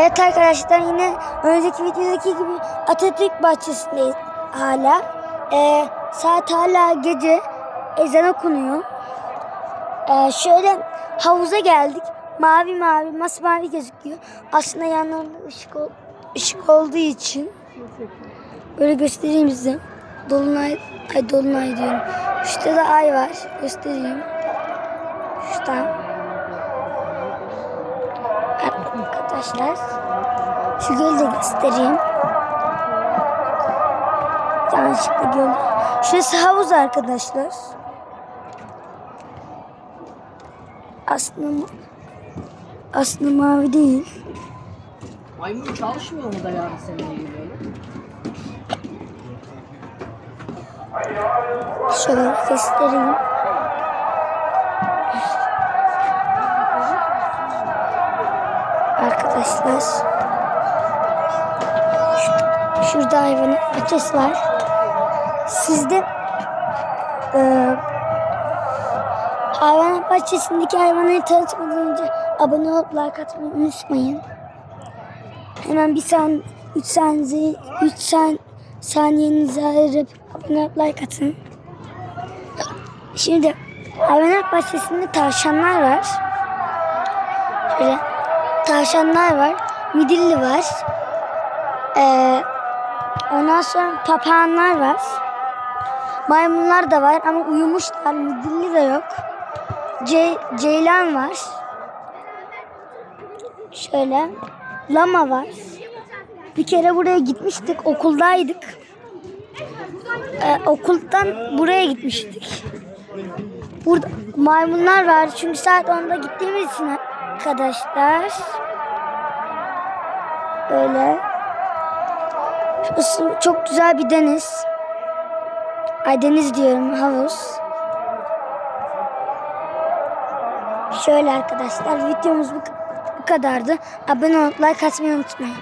Evet arkadaşlar yine önceki videodaki gibi Atatürk bahçesindeyiz hala. Ee, saat hala gece ezan okunuyor. Ee, şöyle havuza geldik. Mavi mavi masmavi gözüküyor. Aslında yanlarında ışık, ol- ışık olduğu için. Böyle göstereyim size. Dolunay, ay dolunay diyorum. Şurada da ay var. Göstereyim. Şurada. Arkadaşlar. Şu gölü de göstereyim. Yanlışlıkla göl. Şurası havuz arkadaşlar. Aslında aslında mavi değil. Maymun çalışmıyor mu da yani senin gibi böyle? Şöyle göstereyim. Arkadaşlar. Şu- Şurada hayvanın bahçesi var. Sizde eee hayvanat bahçesindeki hayvanları tanıtmadan önce abone olup like atmayı unutmayın. Hemen bir san, 3 saniye, 3 san, saniyenizi ayırıp abone olup like atın. Şimdi hayvanat bahçesinde tavşanlar var. Şöyle tavşanlar var. Midilli var. Ee, ondan sonra papağanlar var. Maymunlar da var ama uyumuşlar. Midilli de yok. Ce ceylan var. Şöyle lama var. Bir kere buraya gitmiştik. Okuldaydık. Ee, okuldan buraya gitmiştik. Burada maymunlar var. Çünkü saat 10'da gittiğimiz için arkadaşlar. Böyle. Çok güzel bir deniz. Ay deniz diyorum havuz. Şöyle arkadaşlar videomuz bu kadardı. Abone olup like atmayı unutmayın.